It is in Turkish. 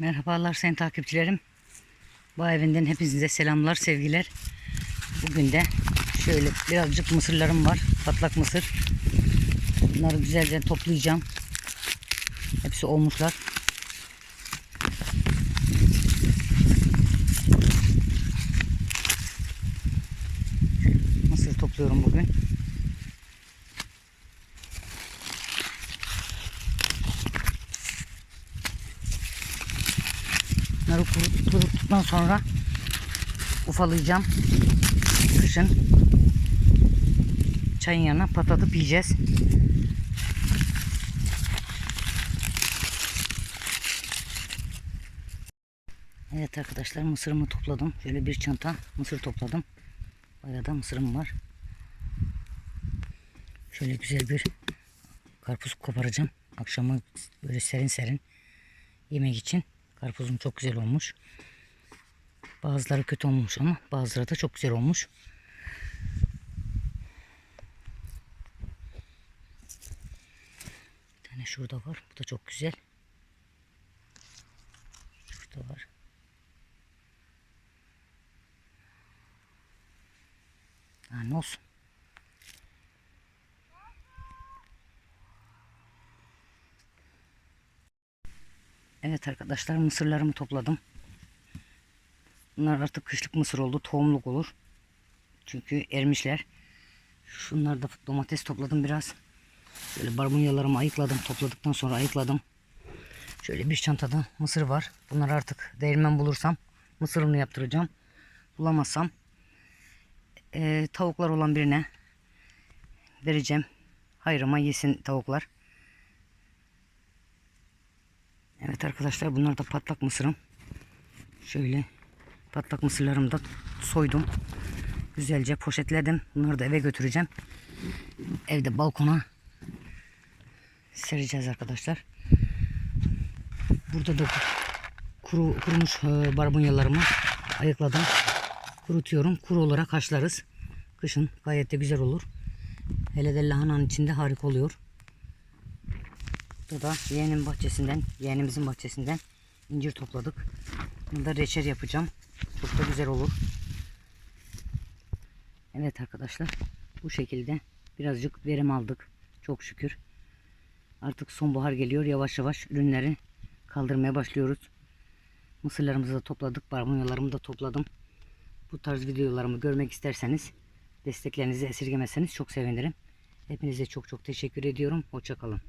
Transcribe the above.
Merhabalar sayın takipçilerim. Bu evinden hepinize selamlar, sevgiler. Bugün de şöyle birazcık mısırlarım var. Patlak mısır. Bunları güzelce toplayacağım. Hepsi olmuşlar. Mısır topluyorum bugün. Bunları kurut, kuruttuktan sonra ufalayacağım. Kışın çayın yanına patlatıp yiyeceğiz. Evet arkadaşlar mısırımı topladım. Şöyle bir çanta mısır topladım. Bayağı da mısırım var. Şöyle güzel bir karpuz koparacağım. Akşama böyle serin serin yemek için. Karpuzum çok güzel olmuş. Bazıları kötü olmuş ama bazıları da çok güzel olmuş. Bir tane şurada var. Bu da çok güzel. Şurada var. Ha, olsun. Evet arkadaşlar mısırlarımı topladım. Bunlar artık kışlık mısır oldu. Tohumluk olur. Çünkü ermişler. Şunları da domates topladım biraz. Şöyle barbunyalarımı ayıkladım. Topladıktan sonra ayıkladım. Şöyle bir çantada mısır var. Bunları artık değirmen bulursam mısırını yaptıracağım. Bulamazsam eee, tavuklar olan birine vereceğim. Hayrıma yesin tavuklar. Evet arkadaşlar bunlar da patlak mısırım. Şöyle patlak mısırlarımı da soydum. Güzelce poşetledim. Bunları da eve götüreceğim. Evde balkona sereceğiz arkadaşlar. Burada da kuru, kurumuş e, barbunyalarımı ayıkladım. Kurutuyorum. Kuru olarak haşlarız. Kışın gayet de güzel olur. Hele de lahananın içinde harika oluyor. Burada yeğenin bahçesinden, yeğenimizin bahçesinden incir topladık. Bunu da reçel yapacağım. Çok da güzel olur. Evet arkadaşlar. Bu şekilde birazcık verim aldık. Çok şükür. Artık sonbahar geliyor. Yavaş yavaş ürünleri kaldırmaya başlıyoruz. Mısırlarımızı da topladık. Barbunyalarımı da topladım. Bu tarz videolarımı görmek isterseniz desteklerinizi esirgemezseniz çok sevinirim. Hepinize çok çok teşekkür ediyorum. Hoşçakalın.